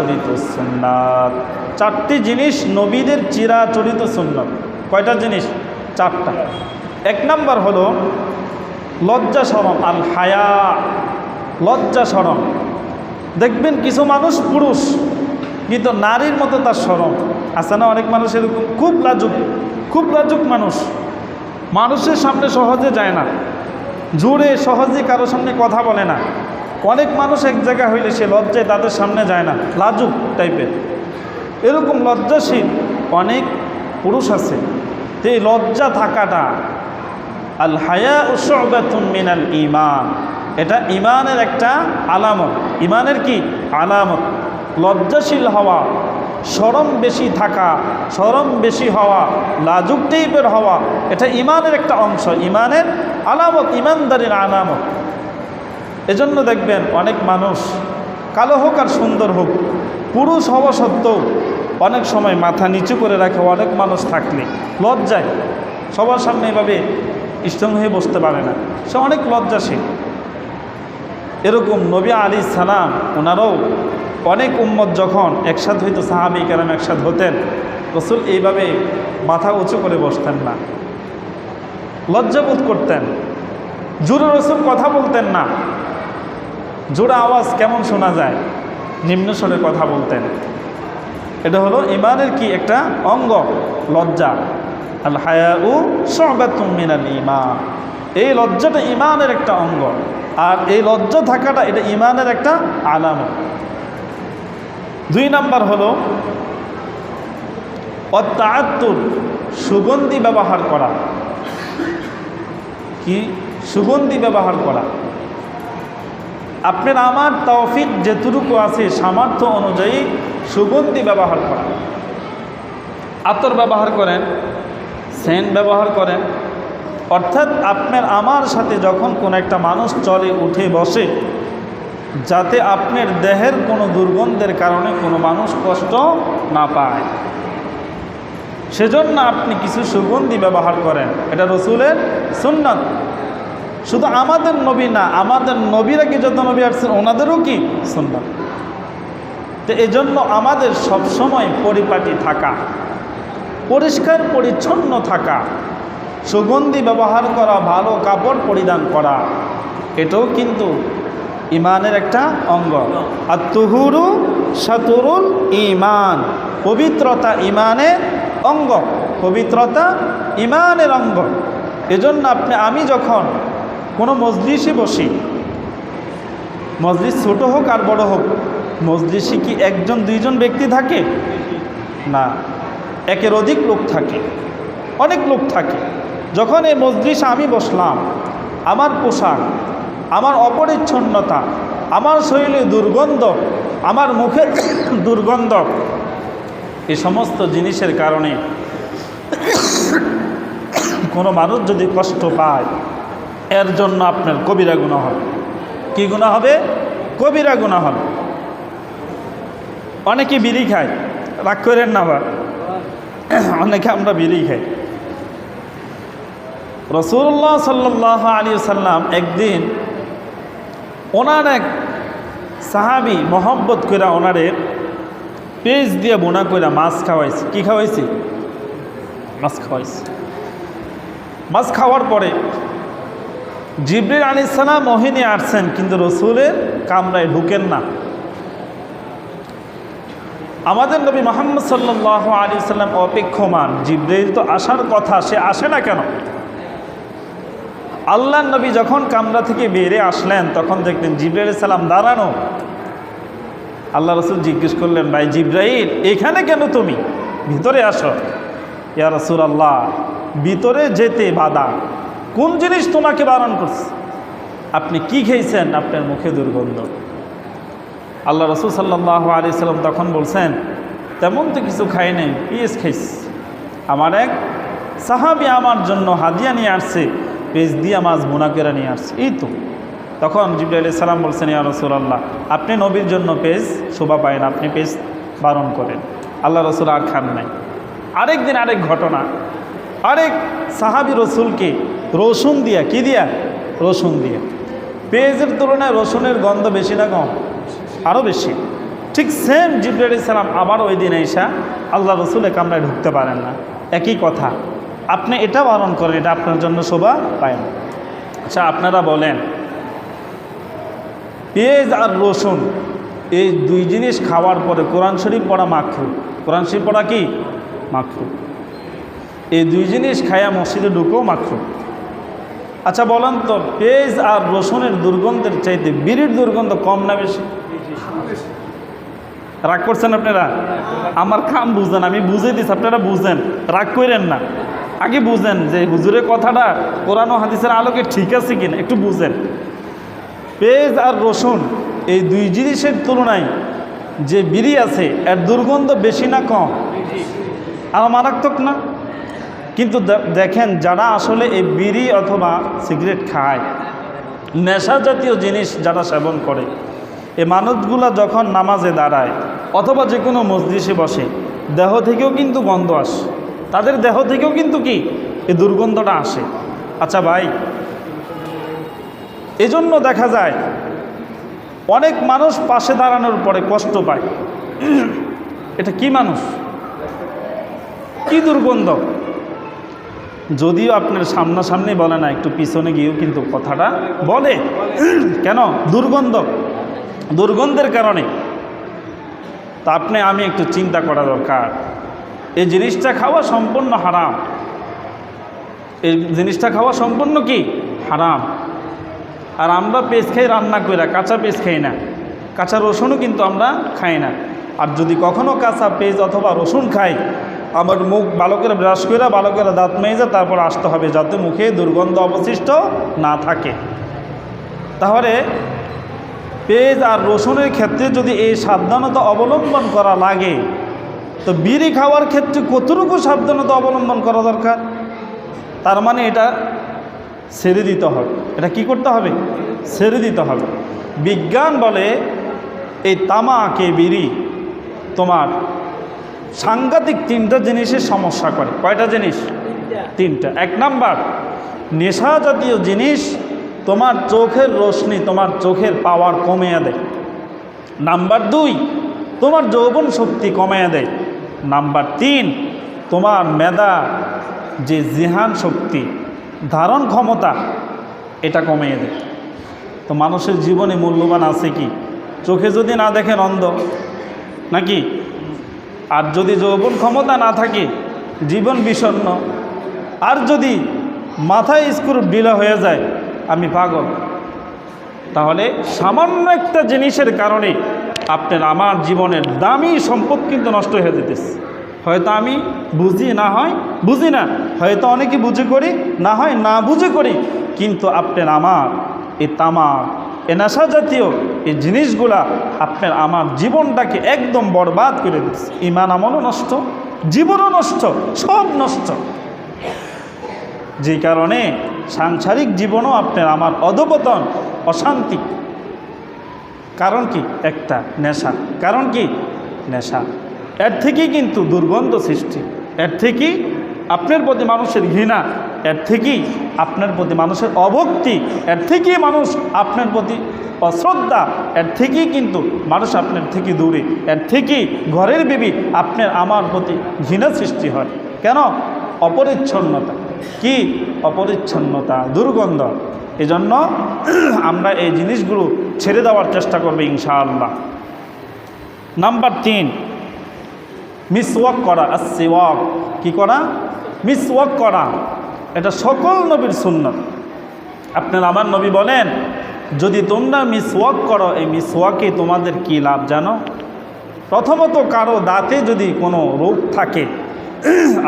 চিরাচরিত সুন্নাত। চারটি জিনিস নবীদের চিরাচরিত সুন্নত। কয়টা জিনিস? চারটা। এক নাম্বার হলো লজ্জা সরম, আল হায়া। লজ্জা সরম। দেখবেন কিছু মানুষ পুরুষ, কিন্তু নারীর মতো তার সরম। আছে না অনেক মানুষ এরকম? খুব লাজুক খুব লাজুক মানুষ। মানুষের সামনে সহজে যায় না। জোরে সহজে কারও সামনে কথা বলে না। অনেক মানুষ এক জায়গায় হইলে সে লজ্জায় তাদের সামনে যায় না, লাজুক টাইপের এরকম লজ্জাশীল অনেক পুরুষ আছে এই লজ্জা থাকাটা আল হায়া উসবাতুন মিনাল ইমান এটা ইমানের একটা আলামত। ইমানের কি? আলামত। লজ্জাশীল হওয়া, সরম বেশি থাকা, সরম বেশি হওয়া, লাজুক টাইপের হওয়া, এটা ইমানের একটা অংশ। ইমানের আলামত ইমানদারির আলামত। এজন্য দেখবেন অনেক মানুষ কালো হোক আর সুন্দর হোক, পুরুষ হওয়া সত্ত্বেও অনেক সময় মাথা নিচু করে রাখে অনেক মানুষ থাকলে। লজ্জায়। সবার সামনে এভাবে স্ট্রং হয়ে বসতে পারে না। সে অনেক লজ্জাশীল। এরকম নবী আলী সালাম, ওনারাও অনেক উম্মত যখন একসাথ হইতো, সাহাবি কেরাম একসাথ হতেন, রসুল এইভাবে মাথা উঁচু করে বসতেন না। লজ্জাবোধ করতেন। জোরে রসুল কথা বলতেন না। জোরে আওয়াজ কেমন শোনা যায়? নিম্ন স্বরে কথা বলতেন। এটা হলো ইমানের কি একটা অঙ্গ, লজ্জা। আল হায়াউ সবাতুম মিনাল ইমান এই লজ্জাটা ইমানের একটা অঙ্গ। আর এই লজ্জা থাকাটা এটা ইমানের একটা আলামত। দুই নাম্বার হলো অত্যাত্তুর সুগন্ধি ব্যবহার করা। কি? সুগন্ধি ব্যবহার করা। আপনার আমার তৌফিক যেটুকু আছে, সামর্থ্য অনুযায়ী সুগন্ধি ব্যবহার করা। আতর ব্যবহার করেন সেন্ট ব্যবহার করেন। অর্থাৎ আপনার আমার সাথে যখন কোনো একটা মানুষ চলে, উঠে, বসে, যাতে আপনার দেহের কোনো দুর্গন্ধের কারণে কোনো মানুষ কষ্ট না পায়। সেজন্য আপনি কিছু সুগন্ধি ব্যবহার করেন। এটা রসুলের সুন্নত। শুধু আমাদের নবী না, আমাদের নবীরা কি যত নবী আসছেন, ওনাদেরও কি সুন্নত? তো এজন্য আমাদের সবসময় পরিপাটি থাকা, পরিষ্কার পরিচ্ছন্ন থাকা, সুগন্ধি ব্যবহার করা, ভালো কাপড় পরিধান করা, এটাও কিন্তু ইমানের একটা অঙ্গ। আর তুহুরু সাতুরুল ইমান পবিত্রতা ইমানের অঙ্গ, পবিত্রতা ইমানের অঙ্গ। এজন্য আপনি, আমি যখন কোনো মজলিসে বসি। মজলিস ছোট হোক আর বড় হোক, মজলিসে কি একজন, দুইজন ব্যক্তি থাকে? না, একের অধিক লোক থাকে, অনেক লোক থাকে। যখন এই মজলিসে আমি বসলাম, আমার পোশাক, আমার অপরিচ্ছন্নতা, আমার শরীরে দুর্গন্ধ, আমার মুখে দুর্গন্ধ এই সমস্ত জিনিসের কারণে কোনো মানুষ যদি কষ্ট পায় এর জন্য আপনার কবিরা গুণা হবে। কি গুণা হবে? কবিরা গুণা হবে। অনেকে বিড়ি খায়। রাগ করেন না আবার। অনেকে আমরা বিড়ি খাই। রসুল্লাহ সাল্লাহ আলী সাল্লাম একদিন ওনার এক সাহাবি মোহব্বত করে ওনারে পেজ দিয়ে বোনা করে মাছ খাওয়াইছে। কি খাওয়াইছে? মাছ খাওয়াইছে। মাছ খাওয়ার পরে জিবরির আলী সালাম মোহিনী আসছেন, কিন্তু রসুলের কামরায় ঢুকেন না। আমাদের নবী মোহাম্মদ সাল্লাহ আলী সাল্লাম অপেক্ষমান। জিব্রাইল তো আসার কথা, সে আসে না কেন? আল্লাহ নবী যখন কামরা থেকে বেরে আসলেন, তখন দেখলেন জিব্রাইল সালাম দাঁড়ানো। আল্লাহ রসুল জিজ্ঞেস করলেন, ভাই জিব্রাইল, এখানে কেন তুমি? ভিতরে আসো। ইয়া রসুল আল্লাহ ভিতরে যেতে বাধা। কোন জিনিস তোমাকে বারণ করছে? আপনি কি খেয়েছেন? আপনার মুখে দুর্গন্ধ। আল্লাহ রসুল সাল্লাহ আলি সাল্লাম তখন বলছেন, তেমন তো কিছু খাই নেই পিস খাইস আমার এক সাহাবি আমার জন্য হাদিয়া নিয়ে আসছে পেজ দিয়া মাছ বোনাকেরা নিয়ে আসছে। এই তো। তখন জিবলি আলি সালাম বলছেন, ইয়া রসুল আল্লাহ আপনি নবীর জন্য পেজ শোভা পায়েন আপনি পেজ বারণ করেন। আল্লাহ রসুল আর খান নাই। আরেক দিন আরেক ঘটনা। আরেক সাহাবি রসুলকে রসুন দিয়া, কি দিয়া? রসুন দিয়া। পেঁয়াজের তুলনায় রসুনের গন্ধ বেশি না কম? আরও বেশি। ঠিক সেম জিব্রাইল ইসলাম আবার ওই দিন এসা আল্লাহ রসুলে কামরায় ঢুকতে পারেন না। একই কথা। আপনি এটা বারণ করেন, এটা আপনার জন্য শোভা পায় না। আচ্ছা আপনারা বলেন, পেঁয়াজ আর রসুন, এই দুই জিনিস খাওয়ার পরে কোরআন শরীফ পড়া মাখরু কোরআন শরীফ পড়া কি? মাখরু এই দুই জিনিস খায়া মসজিদে ঢুকেও মাখরু আচ্ছা বলেন তো, পেঁয়াজ আর রসুনের দুর্গন্ধের চাইতে বিড়ির দুর্গন্ধ কম না বেশি? রাগ করছেন আপনারা? আমার খাম বুঝেন, আমি বুঝে দিচ্ছি আপনারা বুঝেন। রাগ করেন না। আগে বুঝেন যে হুজুরের কথাটা কোরআন হাদিসের আলোকে ঠিক আছে কিনা, একটু বুঝেন। পেঁয়াজ আর রসুন এই দুই জিনিসের তুলনায় যে বিড়ি আছে, এর দুর্গন্ধ বেশি না কম? আর মারাত্মক না? কিন্তু দেখেন যারা আসলে এই বিড়ি অথবা সিগারেট খায়, নেশা জাতীয় জিনিস যারা সেবন করে এ মানুষগুলা যখন নামাজে দাঁড়ায় অথবা যে কোনো মসজিষে বসে, দেহ থেকেও কিন্তু গন্ধ আসে। তাদের দেহ থেকেও কিন্তু কি? এই দুর্গন্ধটা আসে। আচ্ছা ভাই, এজন্য দেখা যায় অনেক মানুষ পাশে দাঁড়ানোর পরে কষ্ট পায়। এটা কি মানুষ? কি দুর্গন্ধ? যদিও আপনার সামনাসামনি বলে না, একটু পিছনে গিয়েও কিন্তু কথাটা বলে। কেন? দুর্গন্ধ। দুর্গন্ধের কারণে। তা আপনি, আমি একটু চিন্তা করা দরকার। এই জিনিসটা খাওয়া সম্পূর্ণ হারাম। এই জিনিসটা খাওয়া সম্পূর্ণ কি? হারাম। আর আমরা পেঁচ খাই রান্না করি না কাঁচা পেঁচ খাই না। কাঁচা রসুনও কিন্তু আমরা খাই না। আর যদি কখনও কাঁচা পেঁয়াজ অথবা রসুন খাই আমার মুখ ভালো করে ব্রাশ করে ভালো করে দাঁত মেজে তারপর আসতে হবে যাতে মুখে দুর্গন্ধ অবশিষ্ট না থাকে। তাহলে পেঁয়াজ আর রসুনের ক্ষেত্রে যদি এই সাবধানতা অবলম্বন করা লাগে, তো বিড়ি খাওয়ার ক্ষেত্রে কতটুকু সাবধানতা অবলম্বন করা দরকার? তার মানে এটা ছেড়ে দিতে হবে। এটা কি করতে হবে? ছেড়ে দিতে হবে। বিজ্ঞান বলে, এই তামাকে, বিড়ি তোমার সাংঘাতিক তিনটা জিনিসের সমস্যা করে। কয়টা জিনিস? তিনটা। এক নাম্বার নেশা জাতীয় জিনিস তোমার চোখের রোশনি তোমার চোখের পাওয়ার কমিয়ে দেয়। নাম্বার দুই তোমার যৌবন শক্তি কমিয়ে দেয়। নাম্বার তিন তোমার মেধা যে জিহান শক্তি ধারণ ক্ষমতা এটা কমিয়ে দেয়। তো মানুষের জীবনে মূল্যবান আছে কি? চোখে যদি না দেখেন অন্ধ নাকি? আর যদি যৌবন ক্ষমতা না থাকে, জীবন বিষণ্ণ। আর যদি মাথায় স্ক্রু ঢিলা হয়ে যায়, আমি পাগল। তাহলে সামান্য একটা জিনিসের কারণে আপনার আমার জীবনের দামি সম্পদ কিন্তু নষ্ট হয়ে যেতেছে। হয়তো আমি বুঝি না হয়, বুঝি না, হয়তো অনেকে বুঝে করি, না হয় না বুঝে করি, কিন্তু আপনার আমার এই তামাক, এ নেশা জাতীয় এই জিনিসগুলা আপনার আমার জীবনটাকে একদম বরবাদ করে দিচ্ছে। ইমান আমলও নষ্ট, জীবনও নষ্ট, সব নষ্ট। যে কারণে সাংসারিক জীবনও আপনার আমার অধপতন, অশান্তি। কারণ কি? একটা নেশা। কারণ কি? নেশা। এর থেকেই কিন্তু দুর্গন্ধ সৃষ্টি। এর থেকেই আপনার প্রতি মানুষের ঘৃণা। এর থেকেই আপনার প্রতি মানুষের অভক্তি, এর থেকেই মানুষ আপনার প্রতি অশ্রদ্ধা, এর থেকেই কিন্তু মানুষ আপনার থেকে দূরে, এর থেকেই ঘরের বিবি আপনার আমার প্রতি ঘৃণা সৃষ্টি হয়। কেন? অপরিচ্ছন্নতা। কি? অপরিচ্ছন্নতা, দুর্গন্ধ। এজন্য আমরা এই জিনিসগুলো ছেড়ে দেওয়ার চেষ্টা করবে ইনশাআল্লাহ। নাম্বার তিন, মিসওয়াক করা আর সেওয়াক কী করা? মিসওয়াক করা। এটা সকল নবীর সুন্নত। আপনার আমার নবী বলেন যদি তোমরা মিসওয়াক করো এই মিসওয়াকে তোমাদের কি লাভ জানো? প্রথমত কারও দাঁতে যদি কোনো রোগ থাকে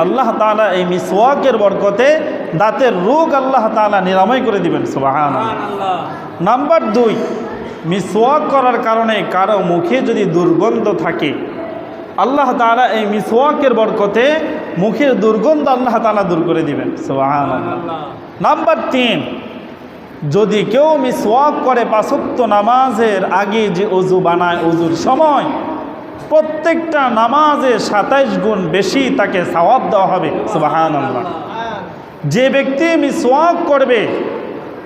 আল্লাহ তালা এই মিসওয়াকের বরকতে দাঁতের রোগ আল্লাহ তালা নিরাময় করে দিবেন সুবাহান নাম্বার দুই মিসওয়াক করার কারণে কারও মুখে যদি দুর্গন্ধ থাকে আল্লাহ তালা এই মিসওয়াকের বরকতে মুখের দুর্গন্ধ আল্লাহ তালা দূর করে দিবেন। নাম্বার তিন, যদি কেউ মিসওয়াক করে পাঁচত্ব নামাজের আগে যে অজু বানায় অজুর সময়, প্রত্যেকটা নামাজে সাতাইশ গুণ বেশি তাকে সওয়াব দেওয়া হবে। সুবাহান আল্লাহ যে ব্যক্তি মিসওয়াক করবে,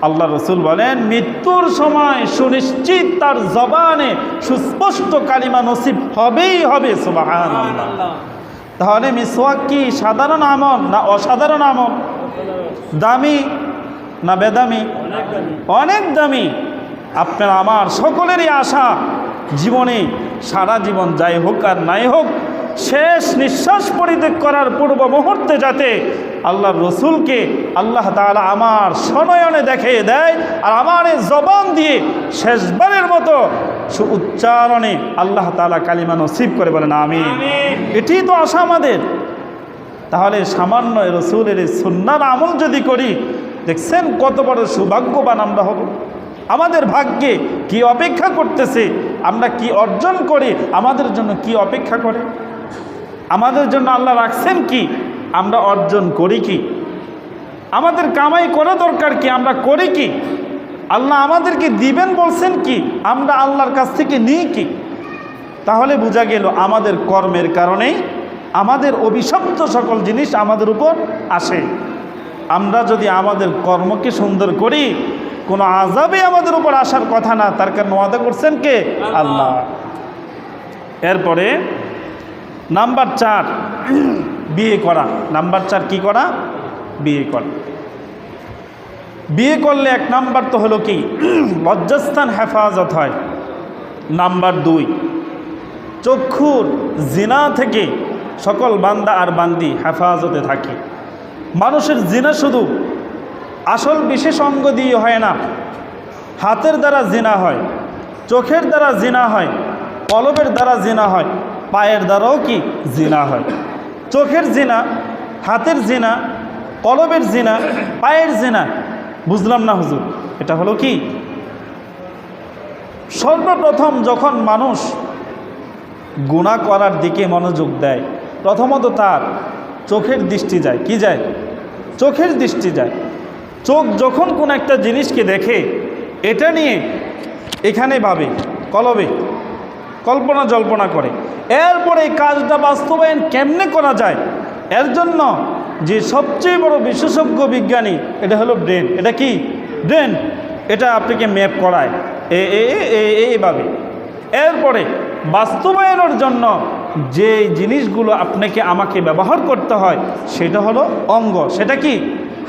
আল্লাহ রসুল বলেন, মৃত্যুর সময় সুনিশ্চিত তার জবানে সুস্পষ্ট কালিমা নসিব হবেই হবে। সুবাহান তাহলে মিসওয়াক কি সাধারণ আমল না অসাধারণ আমল? দামি না বেদামি? অনেক দামি। আপনার আমার সকলেরই আশা জীবনে সারা জীবন যাই হোক আর নাই হোক, শেষ নিঃশ্বাস পরিত্যাগ করার পূর্ব মুহূর্তে যাতে আল্লাহর রসুলকে আল্লাহ তাআলা আমার সনয়নে দেখে দেয় আর আমার জবান দিয়ে শেষবারের মতো সু উচ্চারণে আল্লাহ তাআলা কালিমা নসিব করে বলেন আমি এটি তো আশা আমাদের। তাহলে সামান্য রসুলের এই সুন্নার আমল যদি করি দেখছেন কত বড় সৌভাগ্যবান আমরা হব। আমাদের ভাগ্যে কি অপেক্ষা করতেছে আমরা কি অর্জন করি আমাদের জন্য কি অপেক্ষা করে? আমাদের জন্য আল্লাহ রাখছেন কি আমরা অর্জন করি কি? আমাদের কামাই করা দরকার কি আমরা করি কি? আল্লাহ আমাদেরকে দিবেন বলছেন কি? আমরা আল্লাহর কাছ থেকে নিই কি? তাহলে বোঝা গেল আমাদের কর্মের কারণেই আমাদের অভিশপ্ত সকল জিনিস আমাদের উপর আসে। আমরা যদি আমাদের কর্মকে সুন্দর করি, কোনো আজাবে আমাদের উপর আসার কথা না, তার কারণ ওয়াদা করছেন কে? আল্লাহ। এরপরে নাম্বার চার, বিয়ে করা। নাম্বার চার কি করা? বিয়ে করা। বিয়ে করলে এক নাম্বার তো হলো কি? লজ্জাস্থান হেফাজত হয়। নাম্বার দুই, চক্ষুর জিনা থেকে সকল বান্দা আর বান্দি হেফাজতে থাকে। মানুষের জিনা শুধু আসল বিশেষ অঙ্গ দিয়ে হয় না, হাতের দ্বারা জিনা হয়, চোখের দ্বারা জিনা হয় কলবের দ্বারা জিনা হয়, পায়ের দ্বারাও কি জিনা হয়? চোখের জিনা, হাতের জিনা কলবের জিনা, পায়ের জিনা বুঝলাম না হুজুর। এটা হলো কি? সর্বপ্রথম যখন মানুষ গুণা করার দিকে মনোযোগ দেয়, প্রথমত তার চোখের দৃষ্টি যায়। কি যায়? চোখের দৃষ্টি যায়। চোখ যখন কোন একটা জিনিসকে দেখে, এটা নিয়ে এখানে ভাবে, কলবে, কল্পনা জল্পনা করে। এরপরে কাজটা বাস্তবায়ন কেমনে করা যায়? এর জন্য যে সবচেয়ে বড় বিশেষজ্ঞ বিজ্ঞানী, এটা হলো ব্রেন। এটা কি? ব্রেন। এটা আপনাকে ম্যাপ করায়। এ এ এইভাবে। এরপরে বাস্তবায়নের জন্য যে জিনিসগুলো আপনাকে আমাকে ব্যবহার করতে হয়, সেটা হলো অঙ্গ। সেটা কি?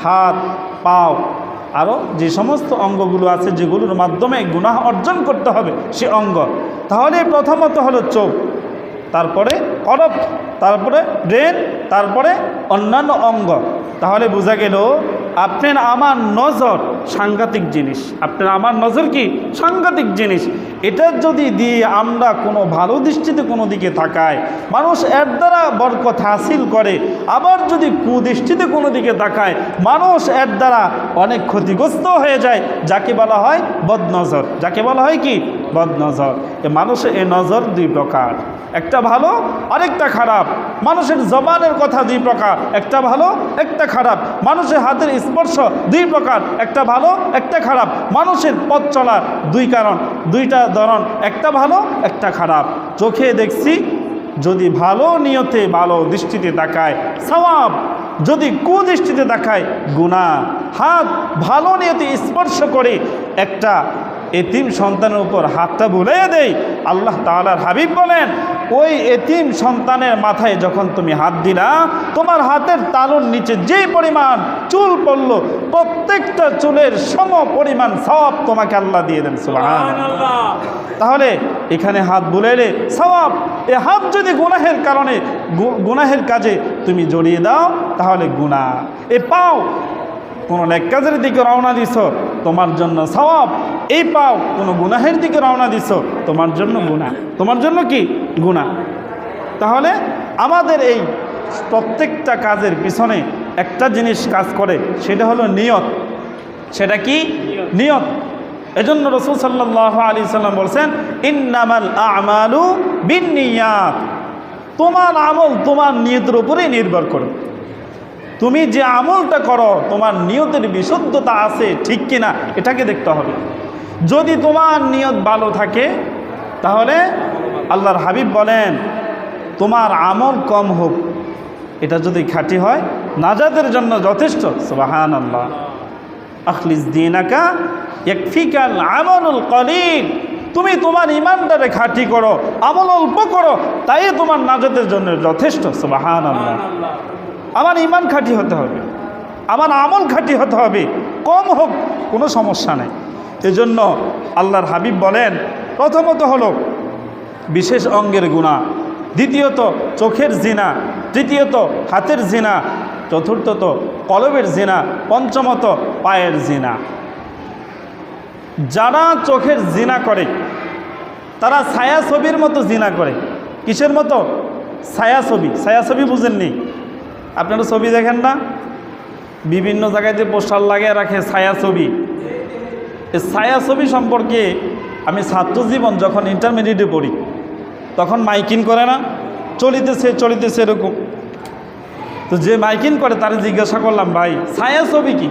হাত, পাও আরও যে সমস্ত অঙ্গগুলো আছে, যেগুলোর মাধ্যমে গুনাহ অর্জন করতে হবে, সে অঙ্গ। তাহলে প্রথমত হলো চোখ, তারপরে করপ তারপরে ব্রেন তারপরে অন্যান্য অঙ্গ। তাহলে বোঝা গেল আপনার আমার নজর সাংঘাতিক জিনিস। আপনার আমার নজর কি? সাংঘাতিক জিনিস। এটা যদি দিয়ে আমরা কোনো ভালো দৃষ্টিতে কোনো দিকে তাকায় মানুষ এর দ্বারা বরকত হাসিল করে, আবার যদি কুদৃষ্টিতে কোনো দিকে তাকায়, মানুষ এর দ্বারা অনেক ক্ষতিগ্রস্ত হয়ে যায়, যাকে বলা হয় বদনজর। যাকে বলা হয় কি? বদনজর। এ মানুষের এ নজর দুই প্রকার। একটা ভালো, আরেকটা খারাপ। মানুষের জবানের কথা দুই প্রকার। একটা ভালো, একটা খারাপ। মানুষের হাতের স্পর্শ দুই প্রকার, একটা ভালো, একটা খারাপ। মানুষের পথ চলার দুই কারণ, দুইটা ধরন, একটা ভালো, একটা খারাপ। চোখে দেখছি, যদি ভালো নিয়তে ভালো দৃষ্টিতে তাকায়, সওয়াব। যদি কুদৃষ্টিতে দেখায় গুণা হাত ভালো নিয়তে স্পর্শ করে একটা এতিম সন্তানের উপর হাতটা বুলিয়ে দেয় আল্লাহ তাআলার হাবিব বলেন ওই এতিম সন্তানের মাথায় যখন তুমি হাত দিলা তোমার হাতের তালুর নিচে যে পরিমাণ চুল পড়ল প্রত্যেকটা চুলের সম পরিমাণ সব তোমাকে আল্লাহ দিয়ে দেন তাহলে এখানে হাত বুলাইলে সওয়াব এ হাত যদি গুনাহের কারণে গুনাহের কাজে তুমি জড়িয়ে দাও তাহলে গুনাহ। এ পাও কোনো নেক কাজের দিকে রওনা দিছ, তোমার জন্য সওয়াব। এই পাও, কোনো গুনাহের দিকে রওনা দিছ, তোমার জন্য গুনাহ। তোমার জন্য কি? গুনাহ। তাহলে আমাদের এই প্রত্যেকটা কাজের পিছনে একটা জিনিস কাজ করে, সেটা হলো নিয়ত। সেটা কি? নিয়ত। এজন্য রসুল সাল্লাহ আলী সাল্লাম বলছেন, ইন্নামাল আমালু বিনিয়াত তোমার আমল তোমার নিয়তের উপরেই নির্ভর করে। তুমি যে আমলটা করো, তোমার নিয়তের বিশুদ্ধতা আছে, ঠিক কিনা, এটাকে দেখতে হবে। যদি তোমার নিয়ত ভালো থাকে, তাহলে আল্লাহর হাবিব বলেন, তোমার আমল কম হোক। এটা যদি খাঁটি হয় নাজাদের জন্য যথেষ্ট। সুবাহান আল্লাহ আখলিস দিনাকা একফিকাল আমল কলিল। তুমি তোমার ইমানটারে খাঁটি করো, আমল অল্প করো, তাই তোমার নাজাতের জন্য যথেষ্ট। সুবাহান আল্লাহ আমার ইমান খাঁটি হতে হবে, আমার আমল খাঁটি হতে হবে, কম হোক, কোনো সমস্যা নেই। এজন্য আল্লাহর হাবিব বলেন, প্রথমত হলো বিশেষ অঙ্গের গুণা, দ্বিতীয়ত চোখের জিনা, তৃতীয়ত হাতের জিনা, চতুর্থত কলবের জিনা, পঞ্চমত পায়ের জিনা। যারা চোখের জিনা করে, তারা ছায়া ছবির মতো জিনা করে। কিসের মতো? ছায়া ছবি ছায়া ছবি বুঝেননি? আপনারা ছবি দেখেন না? বিভিন্ন জায়গায় যে পোস্টার লাগিয়ে রাখে ছায়া ছবি। এই ছায়া ছবি সম্পর্কে আমি ছাত্র জীবন যখন ইন্টারমিডিয়েটে পড়ি, তখন মাইকিং করে না? চলিতেছে চলিতেছে এরকম। তো যে মাইকিং করে তারা জিজ্ঞাসা করলাম, ভাই, ছায়া ছবি কি?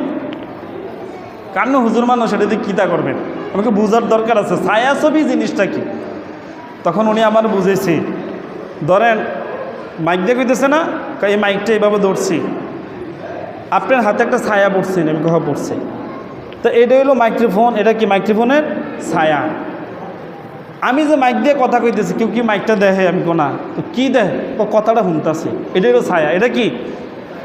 কান্ন হুজুর মানুষ এটা দিয়ে কীতা করবেন? আমাকে বোঝার দরকার আছে, ছায়া ছবি জিনিসটা কি? তখন উনি আমার বুঝেছে ধরেন, মাইক দিয়ে কইতেছে না এই মাইকটা এইভাবে ধরছি। আপনার হাতে একটা ছায়া পড়ছে আমি কোথাও পড়ছে। তো এটা হলো মাইক্রোফোন এটা কি মাইক্রোফোনের ছায়া? আমি যে মাইক দিয়ে কথা কইতেছি, কেউ কি মাইকটা দেখে? আমি কোনা তো কী ও কথাটা শুনতেছে। এটা হলো ছায়া। এটা কি?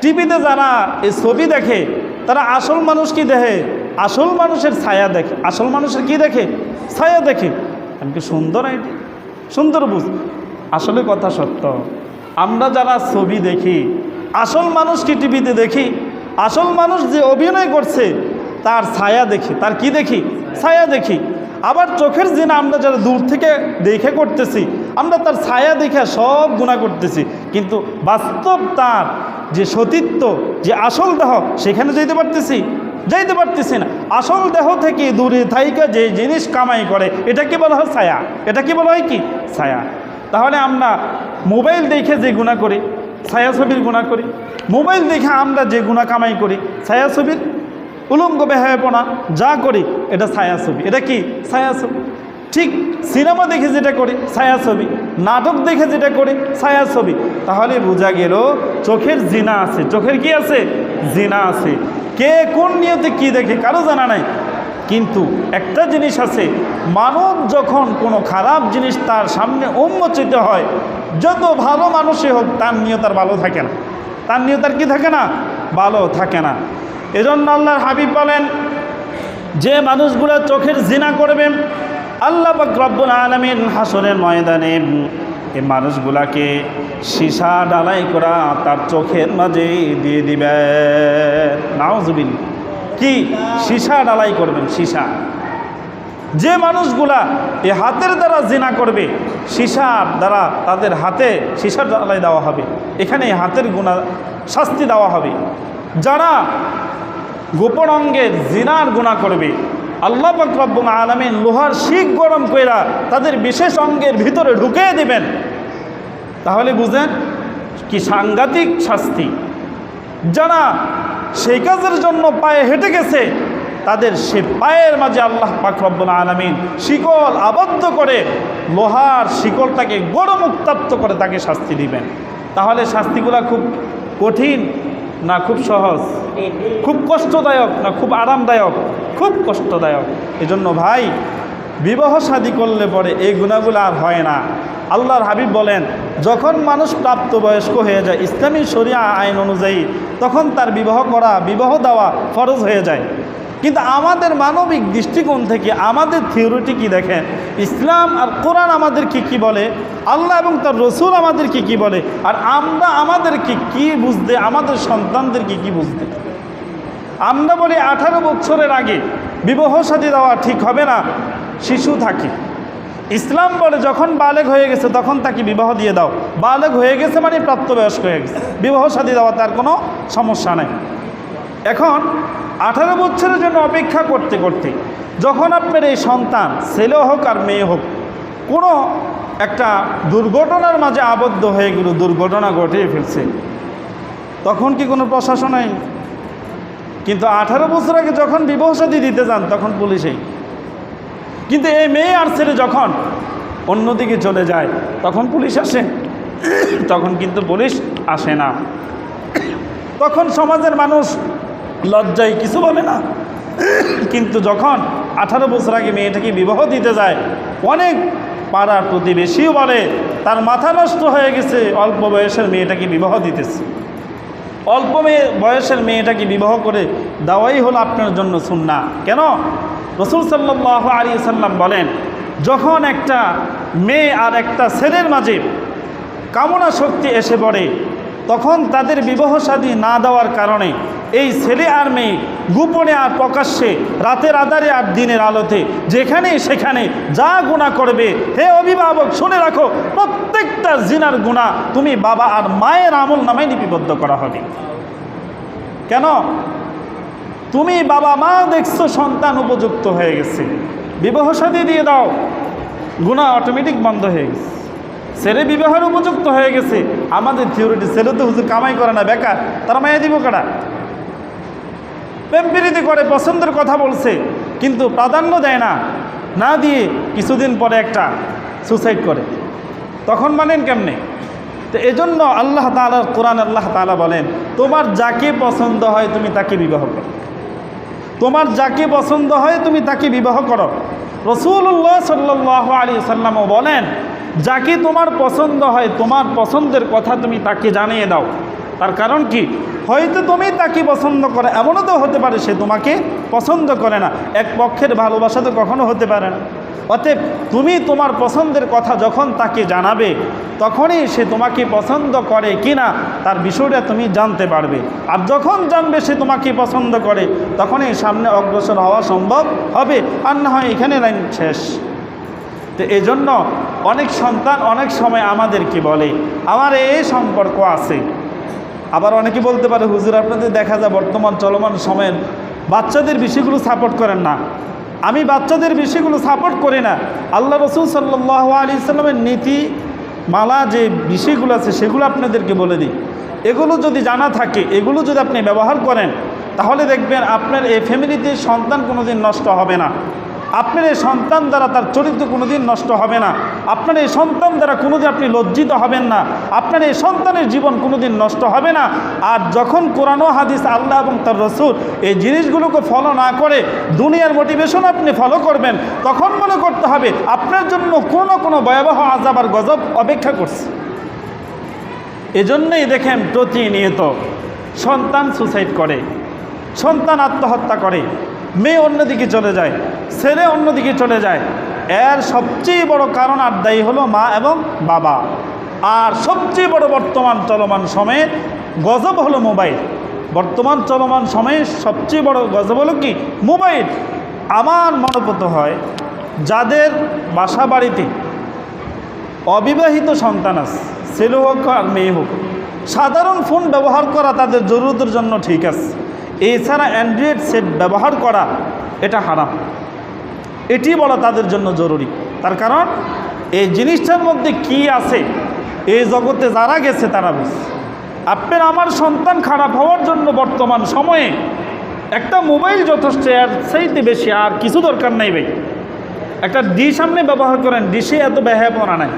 টিভিতে যারা এই ছবি দেখে, তারা আসল মানুষ কি দেখে? আসল মানুষের ছায়া দেখে। আসল মানুষের কি দেখে? ছায়া দেখে। আমি কি সুন্দর আইডি সুন্দর বুঝ। আসলে কথা সত্য। আমরা যারা ছবি দেখি, আসল মানুষ কি টিভিতে দেখি, আসল মানুষ যে অভিনয় করছে, তার ছায়া দেখি, তার কি দেখি? ছায়া দেখি। আবার চোখের জিনা আমরা যারা দূর থেকে দেখে করতেছি, আমরা তার ছায়া দেখে সব গুণা করতেছি। কিন্তু বাস্তব তার যে সতীত্ব, যে আসল দেহ, সেখানে যেতে পারতেছি, যাইতে পারতেছি না। আসল দেহ থেকে দূরে থাইকা যে জিনিস কামাই করে এটা কি বলা হয় ছায়া। এটা কি বলা হয় কি? ছায়া। তাহলে আমরা মোবাইল দেখে যে গুণা করি ছায়া ছবির গুণা করি, মোবাইল দেখে আমরা যে গুণা কামাই করি ছায়া ছবির উলঙ্গ বেহায়াপনা যা করি, এটা ছায়াছবি। এটা কি? ছায়াছবি। ঠিক সিনেমা দেখে যেটা করি, ছায়াছবি। নাটক দেখে যেটা করি, ছায়াছবি। তাহলে বোঝা গেল চোখের জিনা আছে। চোখের কি আছে? জিনা আছে। কে কোন নিয়তে কি দেখে, কারও জানা নাই। কিন্তু একটা জিনিস আছে, মানব যখন কোনো খারাপ জিনিস তার সামনে উন্মোচিত হয়, যত ভালো মানুষই হোক, তার নিয়ত আর ভালো থাকে না। তার নিয়ত আর কি থাকে না? ভালো থাকে না। এজন্য আল্লাহর হাবিব বলেন, যে মানুষগুলো চোখের জিনা করবে, আল্লাহ রব্বুল আলমিন হাসনের ময়দানে এই মানুষগুলাকে সীসা ডালাই করা তার চোখের মাঝে দিয়ে দিবে নাওজবিল কি? সীসা ডালাই করবেন, সীসা। যে মানুষগুলা এ হাতের দ্বারা জিনা করবে সীসার দ্বারা তাদের হাতে সীসার ডালাই দেওয়া হবে। এখানে হাতের গুণা, শাস্তি দেওয়া হবে। যারা গোপন অঙ্গের জিনার গুণা করবে, আল্লাহ পাকরব্বুল আলমিন লোহার শিখ গরম কইরা তাদের বিশেষ অঙ্গের ভিতরে ঢুকিয়ে দিবেন। তাহলে বুঝেন কি সাংঘাতিক শাস্তি। যারা সেই কাজের জন্য পায়ে হেঁটে গেছে, তাদের সে পায়ের মাঝে আল্লাহ পাকরব্বুল আলমিন শিকল আবদ্ধ করে লোহার শিকলটাকে গরম উত্তাপ্ত করে তাকে শাস্তি দিবেন। তাহলে শাস্তিগুলা খুব কঠিন না খুব সহজ? খুব কষ্টদায়ক না খুব আরামদায়ক? খুব কষ্টদায়ক। এজন্য ভাই, বিবাহ শাদী করলে পরে এই গুণাগুলো আর হয় না। আল্লাহর হাবিব বলেন যখন মানুষ প্রাপ্তবয়স্ক হয়ে যায়, ইসলামী শরিয়া আইন অনুযায়ী তখন তার বিবাহ করা, বিবাহ দেওয়া ফরজ হয়ে যায়। কিন্তু আমাদের মানবিক দৃষ্টিকোণ থেকে আমাদের থিওরিটি কি দেখেন? ইসলাম আর কোরআন আমাদের কি কি বলে? আল্লাহ এবং তার রসুল আমাদের কি কি বলে? আর আমরা আমাদেরকে কি বুঝতে, আমাদের সন্তানদেরকে কি বুঝতে? আমরা বলি আঠারো বছরের আগে বিবাহ সাথী দেওয়া ঠিক হবে না, শিশু থাকে। ইসলাম বলে যখন বালেগ হয়ে গেছে, তখন তাকে বিবাহ দিয়ে দাও। বালেগ হয়ে গেছে মানে প্রাপ্তবয়স্ক হয়ে গেছে। বিবাহ সাথী দেওয়া তার কোনো সমস্যা নেই। এখন আঠারো বছরের জন্য অপেক্ষা করতে করতে যখন আপনার এই সন্তান ছেলে হোক আর মেয়ে হোক, কোনো একটা দুর্ঘটনার মাঝে আবদ্ধ হয়ে গেল দুর্ঘটনা ঘটিয়ে ফেলছে, তখন কি কোনো প্রশাসন কিন্তু আঠারো বছর আগে যখন বিবাহ সাথী দিতে যান, তখন পুলিশেই কিন্তু এই মেয়ে আর ছেলে যখন অন্যদিকে চলে যায়, তখন পুলিশ আসে। তখন কিন্তু পুলিশ আসে না। তখন সমাজের মানুষ লজ্জায় কিছু বলে না। কিন্তু যখন আঠারো বছর আগে মেয়েটাকে বিবাহ দিতে যায়, অনেক পাড়ার প্রতিবেশীও বলে, তার মাথা নষ্ট হয়ে গেছে, অল্প বয়সের মেয়েটাকে বিবাহ দিতেছে। অল্প মেয়ে বয়সের মেয়েটাকে বিবাহ করে দেওয়াই হলো আপনার জন্য সুন্না কেন? রসুল সাল্লাহ আলী সাল্লাম বলেন, যখন একটা মেয়ে আর একটা ছেলের মাঝে কামনা শক্তি এসে পড়ে, তখন তাদের বিবাহ শাদী না দেওয়ার কারণে এই ছেলে আর মেয়ে গোপনে আর প্রকাশ্যে রাতের আধারে আর দিনের আলোতে যেখানে সেখানে যা গুণা করবে, হে অভিভাবক, শুনে রাখো, প্রত্যেকটা জিনার গুণা তুমি বাবা আর মায়ের আমল নামে লিপিবদ্ধ করা হবে। কেন? তুমি বাবা মা দেখছ, সন্তান উপযুক্ত হয়ে গেছে। বিবাহ সাথী দিয়ে দাও। গুণা অটোমেটিক বন্ধ হয়ে গেছে। ছেলে বিবাহের উপযুক্ত হয়ে গেছে। আমাদের থিওরিটি ছেলে তো হুজুর কামাই করে না, বেকার। তারা মায়া দিব কারা? প্রেমপিরিতি করে, পছন্দের কথা বলছে, কিন্তু প্রাধান্য দেয় না। না দিয়ে কিছুদিন পরে একটা সুসাইড করে। তখন মানেন কেমনে? তো এজন্য আল্লাহ তালার কোরআন আল্লাহ তালা বলেন, তোমার যাকে পছন্দ হয়, তুমি তাকে বিবাহ করো। তোমার যাকে পছন্দ হয় তুমি তাকে বিবাহ করো। রসুল্লাহ সাল্লাহ আলী সাল্লামও বলেন, যাকে তোমার পছন্দ হয়, তোমার পছন্দের কথা তুমি তাকে জানিয়ে দাও। তার কারণ কি? হয়তো তুমি তাকে পছন্দ করে, এমনও তো হতে পারে সে তোমাকে পছন্দ করে না। এক পক্ষের ভালোবাসা তো কখনো হতে পারে না। অতএব তুমি তোমার পছন্দের কথা যখন তাকে জানাবে, তখনই সে তোমাকে পছন্দ করে কি না তার বিষয়টা তুমি জানতে পারবে। আর যখন জানবে সে তোমাকে পছন্দ করে, তখনই সামনে অগ্রসর হওয়া সম্ভব হবে আর না হয় এখানে লাইন শেষ। তো এই জন্য অনেক সন্তান অনেক সময় আমাদেরকে বলে, আমার এই সম্পর্ক আছে। আবার অনেকে বলতে পারে, হুজুর, আপনাদের দেখা যায় বর্তমান চলমান সময়ের বাচ্চাদের বিষয়গুলো সাপোর্ট করেন না। আমি বাচ্চাদের বিষয়গুলো সাপোর্ট করি না। আল্লাহ রসুল সাল্লাহ আলি ইসলামের নীতি মালা যে বিষয়গুলো আছে, সেগুলো আপনাদেরকে বলে দিই। এগুলো যদি জানা থাকে, এগুলো যদি আপনি ব্যবহার করেন, তাহলে দেখবেন আপনার এই ফ্যামিলিতে সন্তান কোনোদিন নষ্ট হবে না। আপনার এই সন্তান দ্বারা তার চরিত্র কোনোদিন নষ্ট হবে না। আপনার এই সন্তান দ্বারা কোনোদিন আপনি লজ্জিত হবেন না। আপনার এই সন্তানের জীবন কোনোদিন নষ্ট হবে না। আর যখন কোরআন হাদিস আল্লাহ এবং তার রসুল এই জিনিসগুলোকে ফলো না করে, দুনিয়ার মোটিভেশন আপনি ফলো করবেন, তখন মনে করতে হবে, আপনার জন্য কোনো কোনো ভয়াবহ আজাব আর গজব অপেক্ষা করছে। এজন্যই দেখেন প্রতিনিয়ত সন্তান সুসাইড করে, সন্তান আত্মহত্যা করে। মেয়ে অন্যদিকে চলে যায়, ছেলে অন্যদিকে চলে যায়। এর সবচেয়ে বড় কারণ আর দায়ী হলো মা এবং বাবা। আর সবচেয়ে বড় বর্তমান চলমান সময়ে গজব হলো মোবাইল। বর্তমান চলমান সময়ে সবচেয়ে বড় গজব হলো কি? মোবাইল। আমার মনোপত হয় যাদের বাসা বাড়িতে অবিবাহিত সন্তান আছে, ছেলে হোক আর মেয়ে হোক, সাধারণ ফোন ব্যবহার করা তাদের জরুরতের জন্য ঠিক আছে। এছাড়া অ্যান্ড্রয়েড সেট ব্যবহার করা, এটা হারাম। এটি বলা তাদের জন্য জরুরি। তার কারণ, এই জিনিসটার মধ্যে কি আছে? এই জগতে যারা গেছে তারা বুঝ আপনার, আমার সন্তান খারাপ হওয়ার জন্য বর্তমান সময়ে একটা মোবাইল যথেষ্ট আর সেইতে বেশি আর কিছু দরকার নাই ভাই। একটা ডিশ আপনি ব্যবহার করেন, ডিশে এত ব্যহাপনা নাই।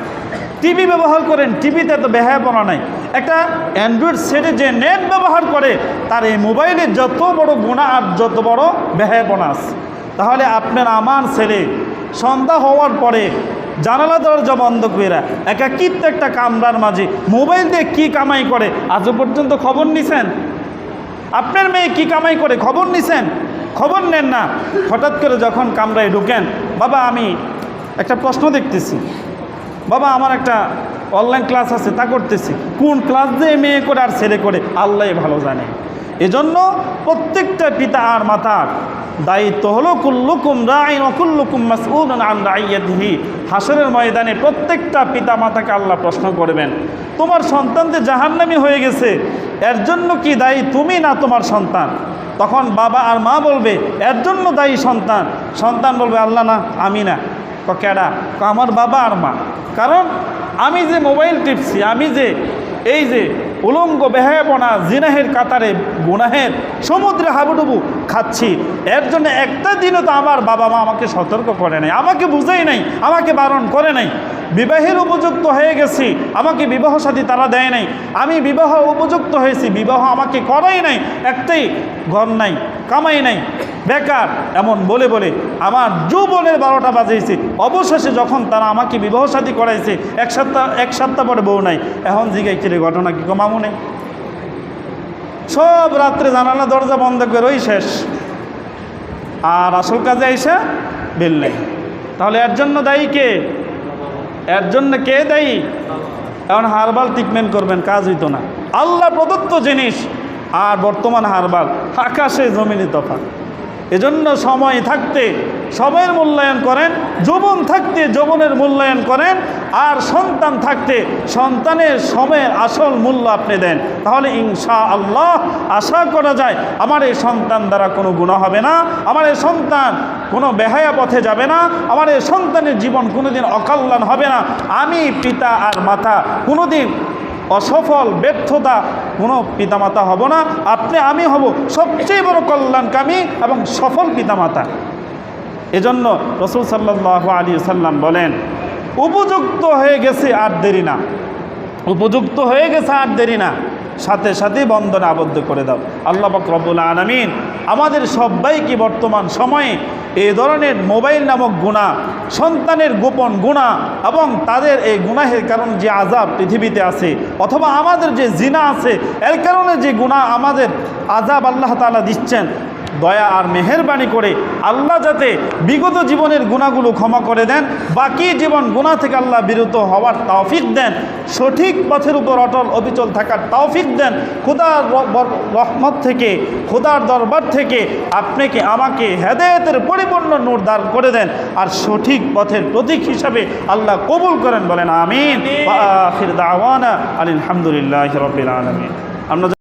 টিভি ব্যবহার করেন, টিভিতে এত ব্যহাপনা নাই। একটা অ্যান্ড্রয়েড সেটে যে নেট ব্যবহার করে, তার এই মোবাইলে যত বড় গুণা আর যত বড় ব্যহাপনা আছে। তাহলে আপনার আমার ছেলে সন্ধ্যা হওয়ার পরে জানালা দরজা বন্ধ করে একাকিত্ব একটা কামরার মাঝে মোবাইল দিয়ে কী কামাই করে? আজও পর্যন্ত খবর নিছেন? আপনার মেয়ে কি কামাই করে? খবর নিছেন? খবর নেন না। হঠাৎ করে যখন কামরায় ঢুকেন, বাবা, আমি একটা প্রশ্ন দেখতেছি। বাবা, আমার একটা অনলাইন ক্লাস আছে, তা করতেছি। কোন ক্লাস দিয়ে মেয়ে করে আর ছেলে করে, আল্লাহ ভালো জানে। এজন্য প্রত্যেকটা পিতা আর মাতার দায়িত্ব হলো, কুল্লুকুম রাইন অকুল্লুকুম মাসউল আন হাসরের ময়দানে প্রত্যেকটা পিতা মাতাকে আল্লাহ প্রশ্ন করবেন, তোমার সন্তান যে জাহান্নামি হয়ে গেছে, এর জন্য কি দায়ী তুমি না তোমার সন্তান? তখন বাবা আর মা বলবে, এর জন্য দায়ী সন্তান। সন্তান বলবে, আল্লাহ না, আমি না। কেডা? আমার বাবা আর মা। কারণ আমি যে মোবাইল টিপছি আমি যে এই যে উলঙ্গ বেহায়াপনা, জিনাহের কাতারে গুনাহের সমুদ্রে হাবুডুবু খাচ্ছি। এর জন্য একটা দিনও তো আমার বাবা মা আমাকে সতর্ক করে নাই, আমাকে বুঝেই নাই, আমাকে বারণ করে নাই। বিবাহের উপযুক্ত হয়ে গেছি, আমাকে বিবাহ সাথী তারা দেয় নাই। আমি বিবাহ উপযুক্ত হয়েছি, বিবাহ আমাকে করাই নাই, একটাই ঘর নাই, কামাই নাই। বেকার, এমন বলে বলে আমার যৌবনের বারোটা বাজিয়েছে। অবশেষে যখন তারা আমাকে বিবাহ সাথী করাইছে, এক সপ্তাহ এক সপ্তাহ পরে বউ নাই। এখন জিগাই কিরে ঘটনা কি কমামু? নেই সব রাত্রে জানালা, দরজা বন্ধ করে ওই শেষ। আর আসল কাজে আইসা বেল নেই। তাহলে এর জন্য দায়ী কে? এর জন্য কে দায়ী? এখন হারবাল ট্রিটমেন্ট করবেন, কাজ হইতো না। আল্লাহ প্রদত্ত জিনিস, আর বর্তমান হারবাল, আকাশে জমিনে তফাৎ। এজন্য সময় থাকতে সময়ের মূল্যায়ন করেন, যৌবন থাকতে যৌবনের মূল্যায়ন করেন, আর সন্তান থাকতে সন্তানের সময়ের আসল মূল্য আপনি দেন। তাহলে ইনশা আল্লাহ আশা করা যায়, আমার এই সন্তান দ্বারা কোনো গুণা হবে না, আমার এই সন্তান কোনো বেহায়া পথে যাবে না, আমার এই সন্তানের জীবন কোনোদিন অকল্যাণ হবে না। আমি পিতা আর মাতা কোনোদিন অসফল, ব্যর্থতা কোনো পিতামাতা হব না। আপনি আমি হব সবচেয়ে বড় কল্যাণকামী এবং সফল পিতামাতা। এজন্য রসুল সাল্লাহ আলী সাল্লাম বলেন, উপযুক্ত হয়ে গেছে আর দেরি না। উপযুক্ত হয়ে গেছে আর দেরি না। সাথে সাথে বন্ধনে আবদ্ধ করে দাও। আল্লাহ রব্বুল আলমিন আমাদের সবাইকে বর্তমান সময়ে এই ধরনের মোবাইল নামক গুণা, সন্তানের গোপন গুণা এবং তাদের এই গুনাহের কারণ যে আজাব পৃথিবীতে আছে অথবা আমাদের যে জিনা আছে, এর কারণে যে গুণা আমাদের আজাব আল্লাহ তালা দিচ্ছেন দয়া আর মেহেরবানি করে আল্লাহ যাতে বিগত জীবনের গুণাগুলো ক্ষমা করে দেন বাকি জীবন গুণা থেকে আল্লাহ বিরত হওয়ার তৌফিক দেন সঠিক পথের উপর অটল অবিচল থাকার তৌফিক দেন খুদার রহমত থেকে খুদার দরবার থেকে আপনাকে আমাকে হেদায়েতের পরিপূর্ণ নূর দান করে দেন আর সঠিক পথের প্রতীক হিসাবে আল্লাহ কবুল করেন বলেন আমিন। আলহামদুলিল্লাহ রবিল আলমিন। আমরা